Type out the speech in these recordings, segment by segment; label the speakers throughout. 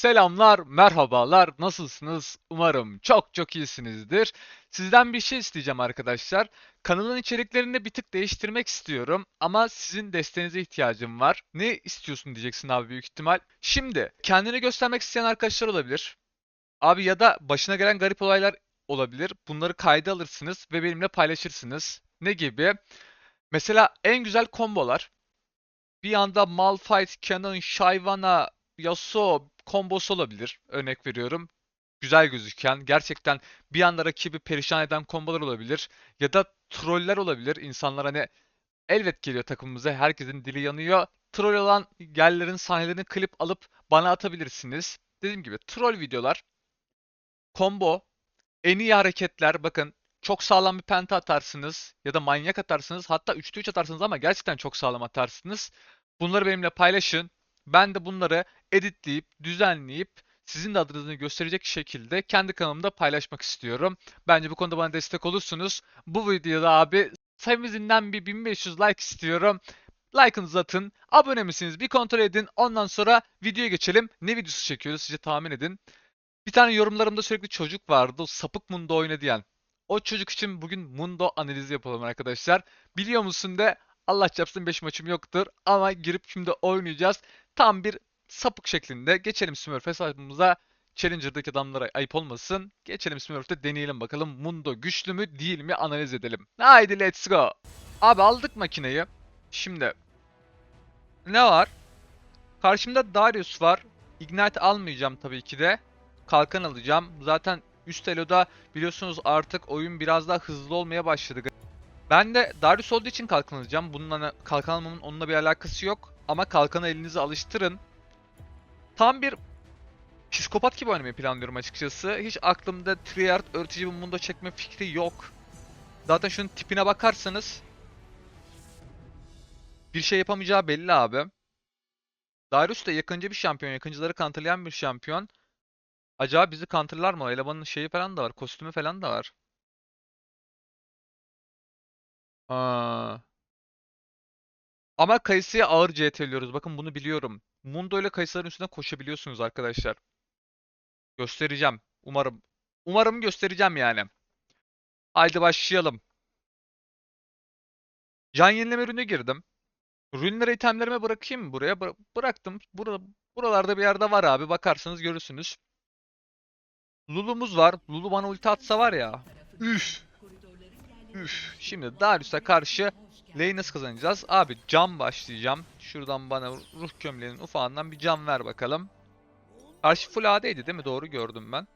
Speaker 1: Selamlar, merhabalar, nasılsınız? Umarım çok çok iyisinizdir. Sizden bir şey isteyeceğim arkadaşlar. Kanalın içeriklerini bir tık değiştirmek istiyorum ama sizin desteğinize ihtiyacım var. Ne istiyorsun diyeceksin abi büyük ihtimal. Şimdi kendini göstermek isteyen arkadaşlar olabilir. Abi ya da başına gelen garip olaylar olabilir. Bunları kayda alırsınız ve benimle paylaşırsınız. Ne gibi? Mesela en güzel kombolar. Bir anda Malphite, Canon, Shyvana, Yasuo kombosu olabilir. Örnek veriyorum. Güzel gözüken, gerçekten bir anda rakibi perişan eden kombolar olabilir. Ya da troller olabilir. İnsanlar hani elbet geliyor takımımıza. Herkesin dili yanıyor. Troll olan yerlerin sahnelerini klip alıp bana atabilirsiniz. Dediğim gibi troll videolar, combo, en iyi hareketler. Bakın çok sağlam bir penta atarsınız ya da manyak atarsınız. Hatta 3'te 3 atarsınız ama gerçekten çok sağlam atarsınız. Bunları benimle paylaşın. Ben de bunları editleyip, düzenleyip sizin de adınızı gösterecek şekilde kendi kanalımda paylaşmak istiyorum. Bence bu konuda bana destek olursunuz. Bu videoda abi sayımızdan bir 1500 like istiyorum. Like'ınızı atın. Abone misiniz? Bir kontrol edin. Ondan sonra videoya geçelim. Ne videosu çekiyoruz? Sizce tahmin edin. Bir tane yorumlarımda sürekli çocuk vardı. O sapık Mundo oyna diyen. O çocuk için bugün Mundo analizi yapalım arkadaşlar. Biliyor musun de Allah çarpsın 5 maçım yoktur ama girip şimdi oynayacağız. Tam bir sapık şeklinde geçelim Smurf hesabımıza. Challenger'daki adamlara ayıp olmasın. Geçelim Smurf'te deneyelim bakalım Mundo güçlü mü değil mi analiz edelim. Haydi let's go. Abi aldık makineyi. Şimdi ne var? Karşımda Darius var. Ignite almayacağım tabii ki de. Kalkan alacağım. Zaten üst eloda biliyorsunuz artık oyun biraz daha hızlı olmaya başladı. Ben de Darius olduğu için kalkan alacağım. Bununla kalkan almamın onunla bir alakası yok. Ama kalkanı elinize alıştırın. Tam bir psikopat gibi oynamayı planlıyorum açıkçası. Hiç aklımda Triard öğretici bir mundo çekme fikri yok. Zaten şunun tipine bakarsanız bir şey yapamayacağı belli abi. Darius da yakıncı bir şampiyon. Yakıncıları counterlayan bir şampiyon. Acaba bizi counterlar mı? Elemanın şeyi falan da var. Kostümü falan da var. Aa. Ama Kayısı'ya ağır CT'liyoruz. Bakın bunu biliyorum. Mundo ile Kayısı'ların üstüne koşabiliyorsunuz arkadaşlar. Göstereceğim. Umarım. Umarım göstereceğim yani. Haydi başlayalım. Can yenileme ürünü girdim. Ürünleri itemlerime bırakayım buraya? Bıra- bıraktım. Bura buralarda bir yerde var abi. Bakarsanız görürsünüz. Lulu'muz var. Lulu bana ulti atsa var ya. Üf. Üf. Şimdi Darius'a karşı lane'i nasıl kazanacağız? Abi cam başlayacağım. Şuradan bana ruh kömleğinin ufağından bir cam ver bakalım. Karşı full AD'ydi değil mi? Doğru gördüm ben.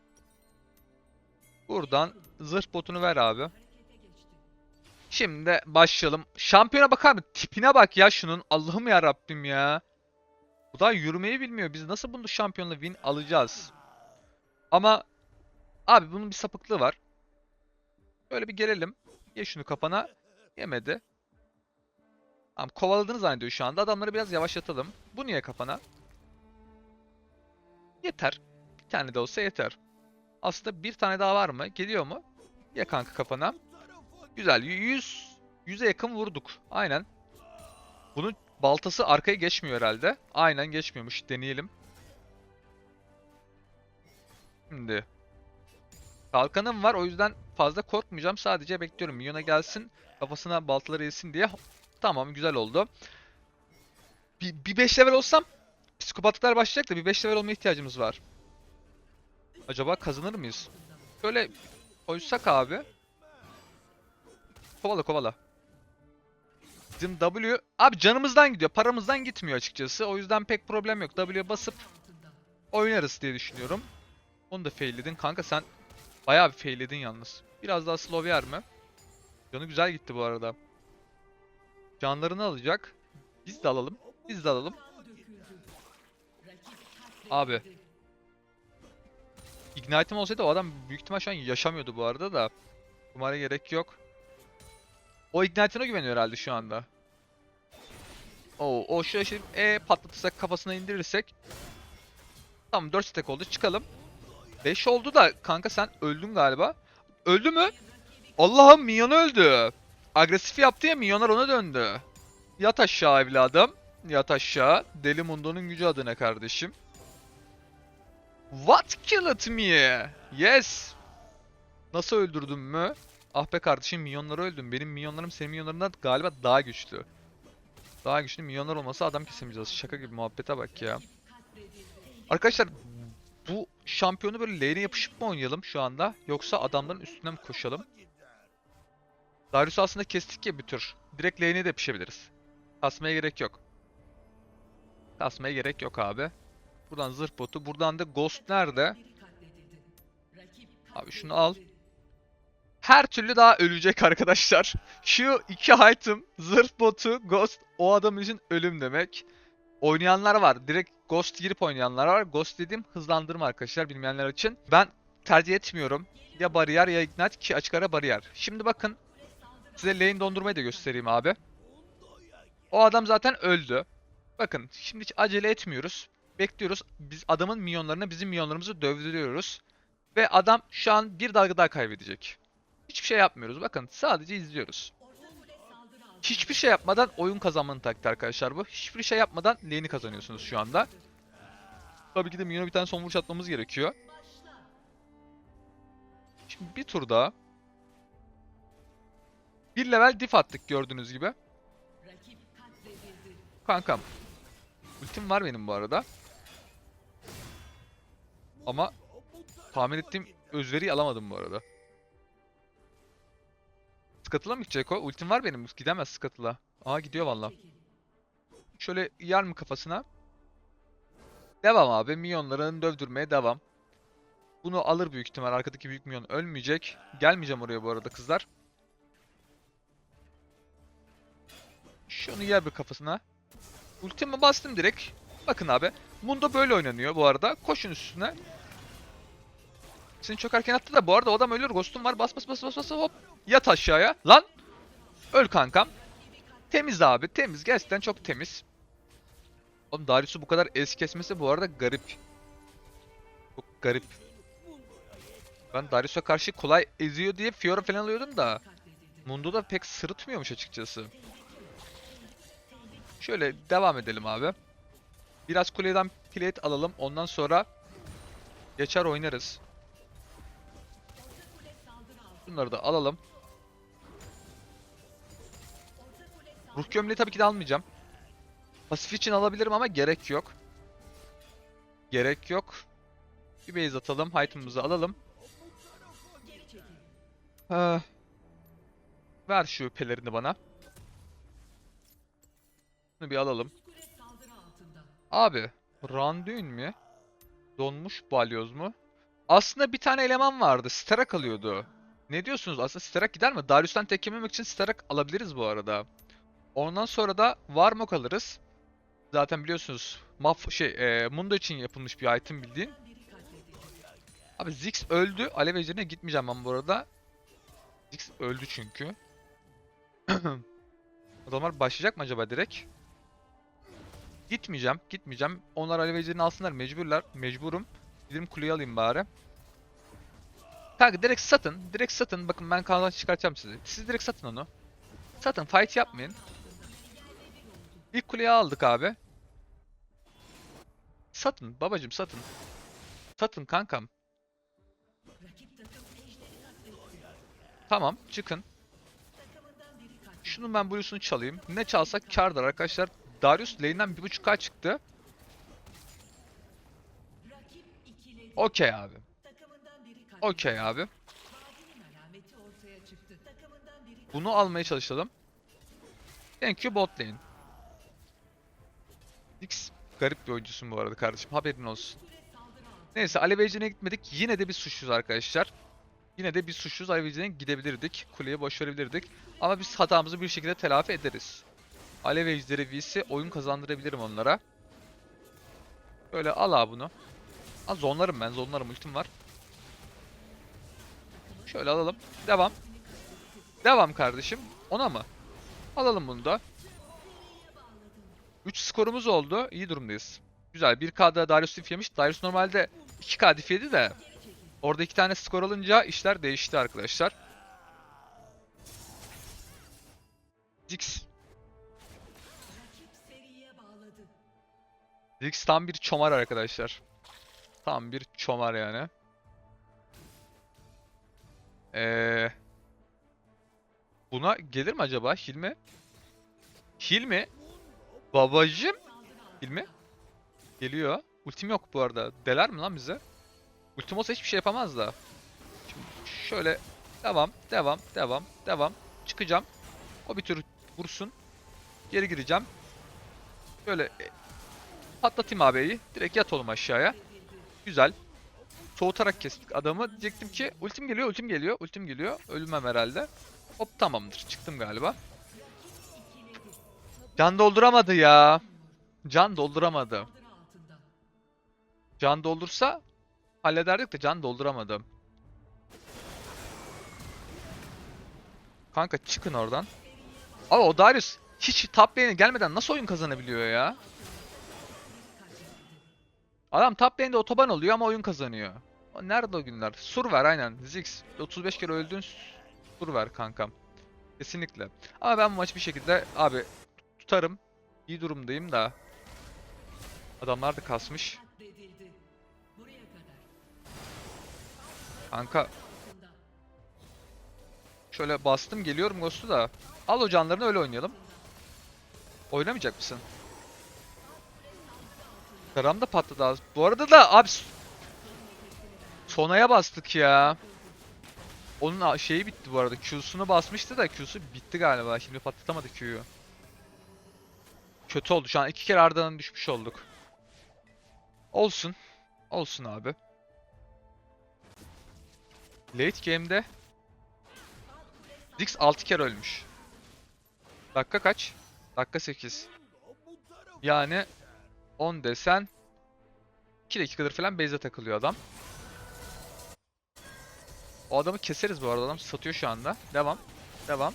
Speaker 1: Buradan zırh botunu ver abi. Şimdi başlayalım. Şampiyona bakar mı? Tipine bak ya şunun. Allah'ım ya Rabbim ya. Bu da yürümeyi bilmiyor. Biz nasıl bunu şampiyonla win alacağız? Ama abi bunun bir sapıklığı var. Böyle bir gelelim. Ye şunu kafana. Yemedi. Tamam kovaladığını zannediyor şu anda. Adamları biraz yavaşlatalım. Bu niye kafana? Yeter. Bir tane de olsa yeter. Aslında bir tane daha var mı? Geliyor mu? Ye kanka kafana. Güzel. 100 100'e yakın vurduk. Aynen. Bunun baltası arkaya geçmiyor herhalde. Aynen geçmiyormuş. Deneyelim. Şimdi. Kalkanım var o yüzden fazla korkmayacağım. Sadece bekliyorum. Minyona gelsin. Kafasına baltaları yesin diye. Tamam güzel oldu. Bir, bir 5 level olsam psikopatlıklar başlayacak da bir 5 level olmaya ihtiyacımız var. Acaba kazanır mıyız? Böyle koysak abi. Kovala kovala. Bizim W... Abi canımızdan gidiyor. Paramızdan gitmiyor açıkçası. O yüzden pek problem yok. W basıp oynarız diye düşünüyorum. Onu da failledin. Kanka sen bayağı bir failledin yalnız. Biraz daha slow yer mi? Canı güzel gitti bu arada. Canlarını alacak. Biz de alalım. Biz de alalım. Abi. Ignite'im olsaydı o adam büyük ihtimal şu an yaşamıyordu bu arada da. Umarım gerek yok. O Ignite'ine güveniyor herhalde şu anda. Oo, o şuraya şimdi E patlatırsak kafasına indirirsek. Tamam 4 stack oldu çıkalım. 5 oldu da kanka sen öldün galiba. Öldü mü? Allah'ım Minyon öldü. Agresif yaptı ya Minyonlar ona döndü. Yat aşağı evladım. Yat aşağı. Deli Mundo'nun gücü adına kardeşim. What killed me? Yes. Nasıl öldürdün mü? Ah be kardeşim minyonları öldüm. Benim minyonlarım senin minyonlarından galiba daha güçlü. Daha güçlü minyonlar olmasa adam kesemeyeceğiz. Şaka gibi muhabbete bak ya. Arkadaşlar bu şampiyonu böyle lane'e yapışıp mı oynayalım şu anda? Yoksa adamların üstüne mi koşalım? Darius'u aslında kestik ya bir tür. Direkt lane'e de yapışabiliriz. Kasmaya gerek yok. Kasmaya gerek yok abi. Buradan zırh botu. Buradan da Ghost nerede? Abi şunu al. Her türlü daha ölecek arkadaşlar. Şu iki item zırh botu, Ghost o adam için ölüm demek. Oynayanlar var. Direkt Ghost girip oynayanlar var. Ghost dediğim hızlandırma arkadaşlar bilmeyenler için. Ben tercih etmiyorum. Ya bariyer ya ignite ki açık ara bariyer. Şimdi bakın size lane dondurmayı da göstereyim abi. O adam zaten öldü. Bakın şimdi hiç acele etmiyoruz. Bekliyoruz. Biz adamın minyonlarını bizim minyonlarımızı dövdürüyoruz. Ve adam şu an bir dalga daha kaybedecek. Hiçbir şey yapmıyoruz. Bakın sadece izliyoruz. Hiçbir şey yapmadan oyun kazanmanın taktiği arkadaşlar bu. Hiçbir şey yapmadan lane'i kazanıyorsunuz şu anda. Tabii ki de minyona bir tane son vuruş atmamız gerekiyor. Şimdi bir tur daha. Bir level diff attık gördüğünüz gibi. Kankam. Ultim var benim bu arada. Ama tahmin ettiğim özveriyi alamadım bu arada. Scuttle'a mı gidecek o? Ultim var benim. Gidemez Scuttle'a. Aa gidiyor valla. Şöyle yer mi kafasına? Devam abi. Minyonların dövdürmeye devam. Bunu alır büyük ihtimal. Arkadaki büyük minyon ölmeyecek. Gelmeyeceğim oraya bu arada kızlar. Şunu yer bir kafasına. Ultimi bastım direkt. Bakın abi. Mundo böyle oynanıyor bu arada. Koşun üstüne. Seni çok erken attı da bu arada o adam ölür. Ghost'um var. Bas bas bas bas bas hop. Yat aşağıya. Lan. Öl kankam. Temiz abi. Temiz. Gerçekten çok temiz. Oğlum Darius'u bu kadar es kesmesi bu arada garip. Çok garip. Ben Darius'a karşı kolay eziyor diye Fiora falan alıyordum da. Mundo da pek sırıtmıyormuş açıkçası. Şöyle devam edelim abi. Biraz kuleden plate alalım. Ondan sonra geçer oynarız. Bunları da alalım. Ruh gömleği tabii ki de almayacağım. Pasif için alabilirim ama gerek yok. Gerek yok. Bir base atalım. Item'ımızı alalım. Ah. Ver şu pelerini bana. Bunu bir alalım. Abi, Randuin mi? Donmuş balyoz mu? Aslında bir tane eleman vardı. Sterak alıyordu. Ne diyorsunuz? Aslında Sterak gider mi? Darius'tan tek yememek için Sterak alabiliriz bu arada. Ondan sonra da Warmok alırız. Zaten biliyorsunuz Maf şey e, Mundo için yapılmış bir item bildiğin. Abi Ziggs öldü. Alev ejderine gitmeyeceğim ben bu arada. Ziggs öldü çünkü. Adamlar başlayacak mı acaba direkt? Gitmeyeceğim, gitmeyeceğim. Onlar alev ejderini alsınlar, mecburlar. Mecburum. Gidelim kuleyi alayım bari. Kanka direkt satın, direkt satın. Bakın ben kanaldan çıkartacağım sizi. Siz direkt satın onu. Satın, fight yapmayın. İlk kuleyi aldık abi. Satın babacım satın. Satın kankam. Tamam çıkın. Şunu ben Blue'sunu çalayım. Ne çalsak kardır arkadaşlar. Darius lane'den 1.5k çıktı. Okey abi. Okey abi. Bunu almaya çalışalım. Thank you bot lane. X garip bir oyuncusun bu arada kardeşim. Haberin olsun. Neyse Alev Ejder'e gitmedik. Yine de bir suçluyuz arkadaşlar. Yine de bir suçluyuz. Alev Ejder'e gidebilirdik. Kuleye boş verebilirdik. Ama biz hatamızı bir şekilde telafi ederiz. Alev Ejder'i VC oyun kazandırabilirim onlara. Böyle al abi bunu. Al zonlarım ben. Zonlarım ultim var. Şöyle alalım. Devam. Devam kardeşim. Ona mı? Alalım bunu da. 3 skorumuz oldu. İyi durumdayız. Güzel. 1K'da Darius diff yemiş. Darius normalde 2K diff de. Orada iki tane skor alınca işler değişti arkadaşlar. Ziggs. Ziggs tam bir çomar arkadaşlar. Tam bir çomar yani. Ee, buna gelir mi acaba? Hilmi? Hilmi? Babacım? Hilmi? Geliyor. Ultim yok bu arada. Deler mi lan bize? Ultim olsa hiçbir şey yapamaz da. Şöyle devam, devam, devam, devam. Çıkacağım. O bir tür vursun. Geri gireceğim. Böyle e, patlatayım abiyi. Direkt yat oğlum aşağıya. Güzel. Soğutarak kestik adamı. Diyecektim ki ultim geliyor, ultim geliyor, ultim geliyor. Ölmem herhalde. Hop tamamdır. Çıktım galiba. Can dolduramadı ya. Can dolduramadı. Can doldursa hallederdik de can dolduramadı. Kanka çıkın oradan. Ama o Darius hiç top gelmeden nasıl oyun kazanabiliyor ya? Adam top lane'de otoban oluyor ama oyun kazanıyor. Nerede o günler? Sur ver aynen. Ziggs 35 kere öldün. Sur ver kankam. Kesinlikle. Ama ben bu maçı bir şekilde abi tutarım. İyi durumdayım da. Adamlar da kasmış. Kanka. Şöyle bastım geliyorum Ghost'u da. Al o canlarını öyle oynayalım. Oynamayacak mısın? Karam da patladı az. Bu arada da abi Sonaya bastık ya. Onun şeyi bitti bu arada. Q'sunu basmıştı da Q'su bitti galiba. Şimdi patlatamadı Q'yu. Kötü oldu. Şu an iki kere ardından düşmüş olduk. Olsun. Olsun abi. Late game'de Ziggs 6 kere ölmüş. Dakika kaç? Dakika 8. Yani 10 desen 2 dakikadır falan base'e takılıyor adam. O adamı keseriz bu arada adam satıyor şu anda. Devam. Devam.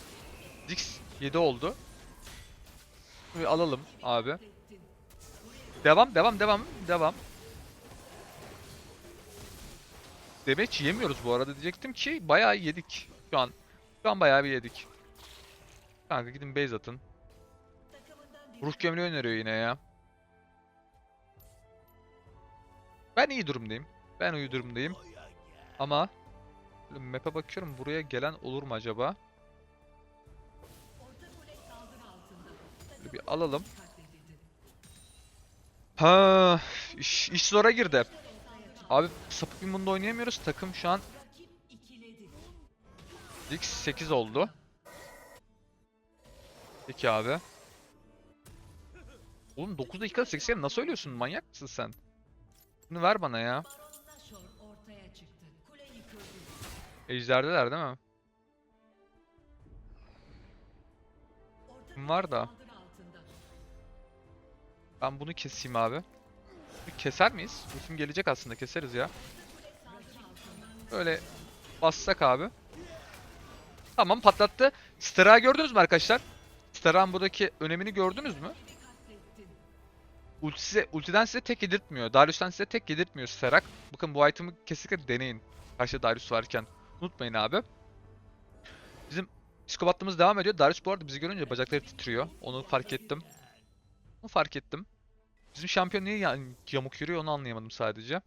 Speaker 1: Ziggs 7 oldu. Bir alalım abi. Devam devam devam devam. Damage yemiyoruz bu arada diyecektim ki bayağı yedik şu an. Şu an bayağı bir yedik. Kanka gidin base atın. Ruh gömleği öneriyor yine ya. Ben iyi durumdayım. Ben iyi durumdayım. Ama map'e bakıyorum buraya gelen olur mu acaba? Böyle bir alalım. Ha, iş, iş zora girdi. Abi sapık bir bunda oynayamıyoruz. Takım şu an X 8 oldu. Peki abi. Oğlum 9 dakikada 8 kere nasıl ölüyorsun? Manyak mısın sen? Bunu ver bana ya. Ejderdeler değil mi? Kim var da? Ben bunu keseyim abi. Keser miyiz? Ultim gelecek aslında keseriz ya. Böyle bassak abi. Tamam patlattı. Stera gördünüz mü arkadaşlar? Stera'nın buradaki önemini gördünüz mü? Ulti size, ultiden size tek yedirtmiyor. Darius'tan size tek yedirtmiyor Sterak. Bakın bu item'ı kesinlikle deneyin. Karşıda Darius varken. Unutmayın abi. Bizim psikopatlığımız devam ediyor. Darius bu arada bizi görünce bacakları titriyor. Onu fark ettim. Onu fark ettim. Bizim şampiyon niye yani yamuk yürüyor onu anlayamadım sadece.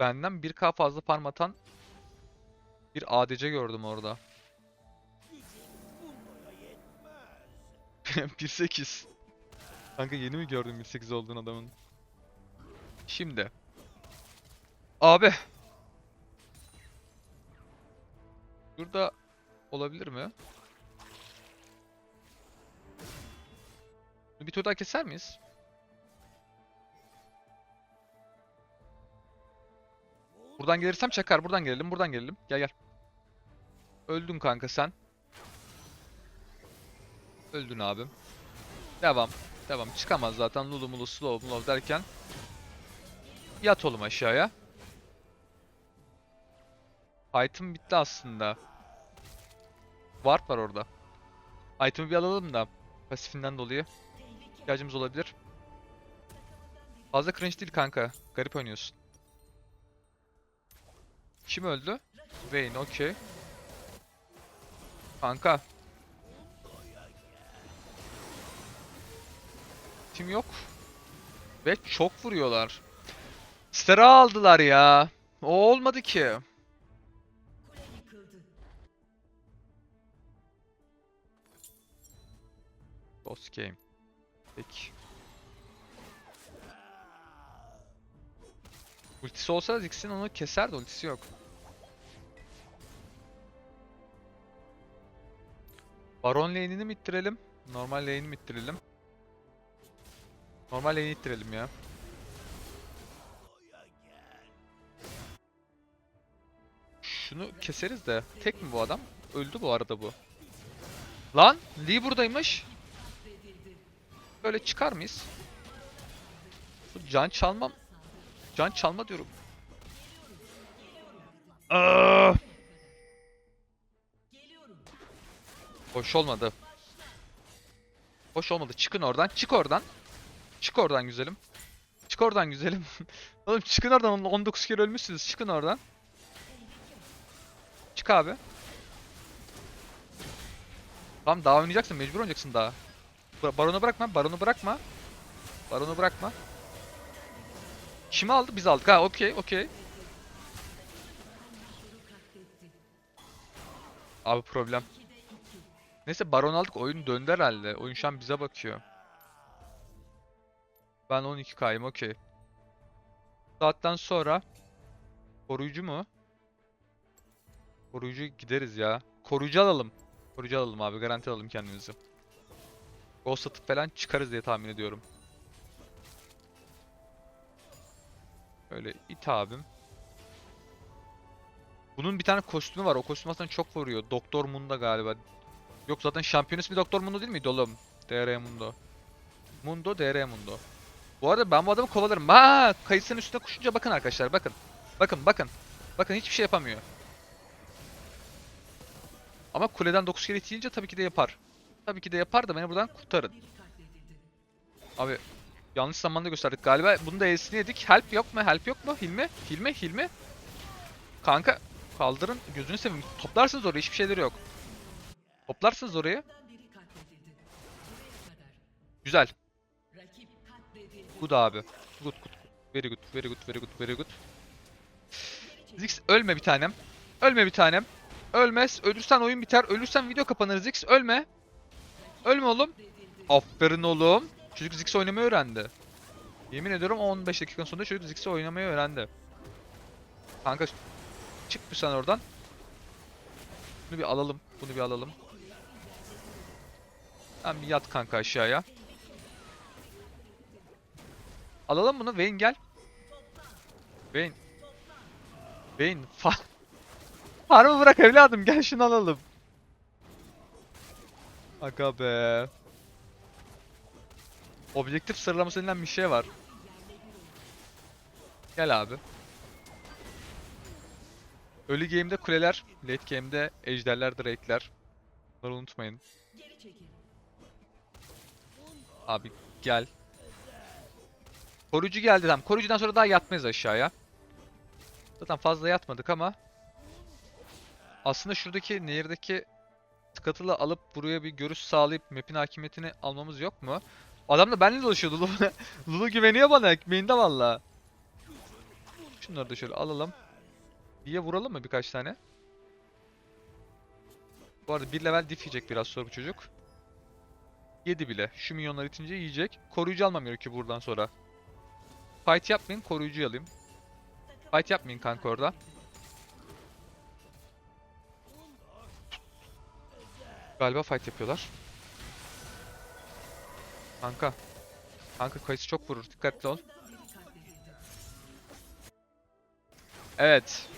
Speaker 1: Benden 1k fazla farm bir ADC gördüm orada. 1.8 Kanka yeni mi gördüm 1.8 olduğun adamın? Şimdi. Abi. Burada olabilir mi? Bir tur daha keser miyiz? Buradan gelirsem çakar. Buradan gelelim. Buradan gelelim. Gel gel. Öldün kanka sen. Öldün abi. Devam. Devam. Çıkamaz zaten. Lulu mulu slow mulu derken. Yat oğlum aşağıya. Item bitti aslında. Ward var orada. Item'ı bir alalım da. Pasifinden dolayı. İhtiyacımız olabilir. Fazla cringe değil kanka. Garip oynuyorsun. Kim öldü? Vayne okey. Kanka. Kim yok? Ve çok vuruyorlar. Stara aldılar ya. O olmadı ki. Boss game. Peki. Ultisi olsa Ziggs'in onu keser de ultisi yok. Baron lane'ini mi ittirelim? Normal lane'i mi ittirelim? Normal lane'i ittirelim ya. Şunu keseriz de. Tek mi bu adam? Öldü bu arada bu. Lan! Lee buradaymış. Böyle çıkar mıyız? Can çalmam. Can çalma diyorum. Aa! Hoş olmadı. Hoş olmadı. Çıkın oradan. Çık oradan. Çık oradan güzelim. Çık oradan güzelim. Oğlum çıkın oradan. 19 kere ölmüşsünüz. Çıkın oradan. Çık abi. Tamam daha oynayacaksın. Mecbur oynayacaksın daha. Ba- Baronu bırakma. Baronu bırakma. Baronu bırakma. Kimi aldı? Biz aldık. Ha okey okey. Abi problem. Neyse baron aldık. Oyun döndü herhalde. Oyun şu an bize bakıyor. Ben 12K'yım okey. Saatten sonra koruyucu mu? Koruyucu gideriz ya. Koruyucu alalım. Koruyucu alalım abi. Garanti alalım kendimizi. Ghost atıp falan çıkarız diye tahmin ediyorum. Öyle it abim. Bunun bir tane kostümü var. O kostüm aslında çok vuruyor. Doktor Mundo galiba. Yok zaten şampiyon ismi Doktor Mundo değil miydi oğlum? DR Mundo. Mundo DR Mundo. Bu arada ben bu adamı kovalarım. Ha, kayısının üstüne koşunca bakın arkadaşlar bakın. Bakın bakın. Bakın hiçbir şey yapamıyor. Ama kuleden 9 kere itince tabii ki de yapar. Tabii ki de yapar da beni buradan kurtarın. Abi yanlış zamanda gösterdik galiba. Bunu da E'sini yedik. Help yok mu? Help yok mu? Hilmi? Hilmi? Hilmi? Kanka kaldırın. Gözünü seveyim. Toplarsınız oraya. Hiçbir şeyleri yok. Toplarsınız orayı. Güzel. Good abi. Good good. Very good. Very good. Very good. Very good. Zix ölme bir tanem. Ölme bir tanem. Ölmez. Ölürsen oyun biter. Ölürsen video kapanır Zix. Ölme. Ölme oğlum. Aferin oğlum. Çocuk Zix oynamayı öğrendi. Yemin ediyorum 15 dakika sonunda çocuk Zix oynamayı öğrendi. Kanka çık bir sen oradan. Bunu bir alalım. Bunu bir alalım. Sen bir yat kanka aşağıya. Alalım bunu. Vayne gel. Vayne. Vayne. Fa Farmı bırak evladım. Gel şunu alalım. Aga be. Objektif sıralaması denilen bir şey var. Gel abi. Early game'de kuleler, late game'de ejderler, drake'ler. Bunları unutmayın. Abi gel. Koruyucu geldi tamam. Koruyucudan sonra daha yatmayız aşağıya. Zaten fazla yatmadık ama aslında şuradaki nehirdeki skatılı alıp buraya bir görüş sağlayıp map'in hakimiyetini almamız yok mu? Adam da benimle dolaşıyordu. Lulu, Lulu güveniyor bana. Ekmeğinde valla. Şunları da şöyle alalım. Diye vuralım mı birkaç tane? Bu arada bir level diff yiyecek biraz sonra bu çocuk. Yedi bile. Şu minyonlar itince yiyecek. Koruyucu almam gerekiyor buradan sonra. Fight yapmayın, koruyucu alayım. Fight yapmayın kanka orada. Galiba fight yapıyorlar. Kanka. Kanka kayısı çok vurur. Dikkatli ol. Evet.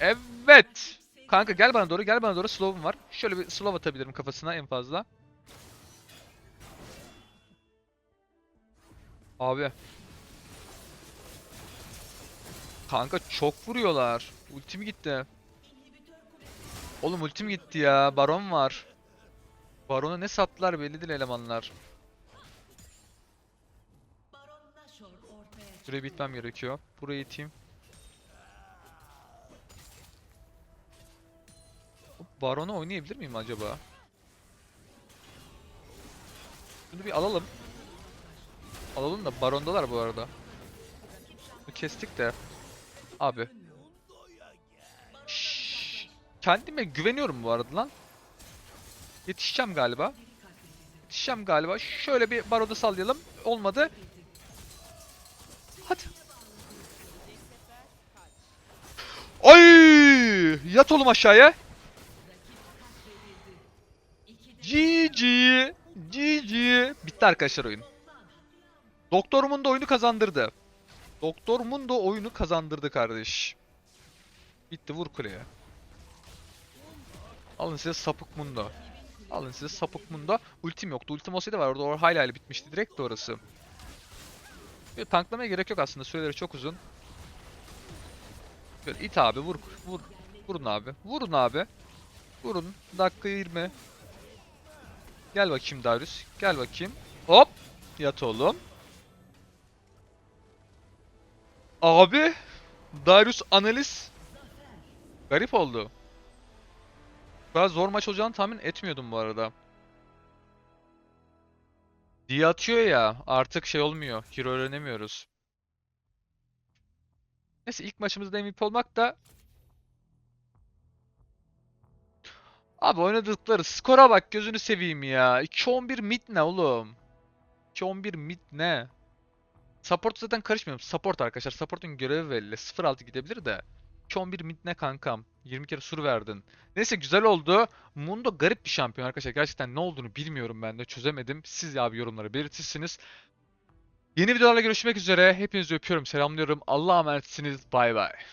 Speaker 1: Evet. Kanka gel bana doğru, gel bana doğru. Slow'um var. Şöyle bir slow atabilirim kafasına en fazla. Abi. Kanka çok vuruyorlar. Ultim gitti. Oğlum ultim gitti ya. Baron var. Baron'a ne sattılar belli değil elemanlar. Burayı bitmem gerekiyor. Burayı iteyim. Baron'u oynayabilir miyim acaba? Bunu bir alalım. Alalım da barondalar bu arada. Kestik de. Abi. Şşş. Kendime güveniyorum bu arada lan. Yetişeceğim galiba. Yetişeceğim galiba. Şöyle bir baroda sallayalım. Olmadı. Hadi. Ay! Yat oğlum aşağıya. GG. GG. Bitti arkadaşlar oyun. Doktor Mundo oyunu kazandırdı. Doktor Mundo oyunu kazandırdı kardeş. Bitti vur kuleye. Alın size sapık Mundo. Alın size sapık Mundo. Ultim yoktu. Ultim olsaydı var orada or hayli hayli bitmişti direkt de orası. Bir tanklamaya gerek yok aslında. Süreleri çok uzun. Böyle it abi vur vur. Vurun abi. Vurun abi. Vurun. Dakika 20. Gel bakayım Darius. Gel bakayım. Hop. Yat oğlum. Abi. Darius analiz. Garip oldu. Ben zor maç olacağını tahmin etmiyordum bu arada. Diye atıyor ya artık şey olmuyor. Hero öğrenemiyoruz. Neyse ilk maçımızda MVP olmak da Abi oynadıkları skora bak gözünü seveyim ya. 2-11 mid ne oğlum? 2-11 mid ne? Support zaten karışmıyorum. Support arkadaşlar. Support'un görevi belli. 0-6 gidebilir de. 2-11 mid ne kankam? 20 kere sur verdin. Neyse güzel oldu. Mundo garip bir şampiyon arkadaşlar. Gerçekten ne olduğunu bilmiyorum ben de. Çözemedim. Siz abi yorumlara belirtirsiniz. Yeni videolarla görüşmek üzere. Hepinizi öpüyorum. Selamlıyorum. Allah'a emanetsiniz. Bay bay.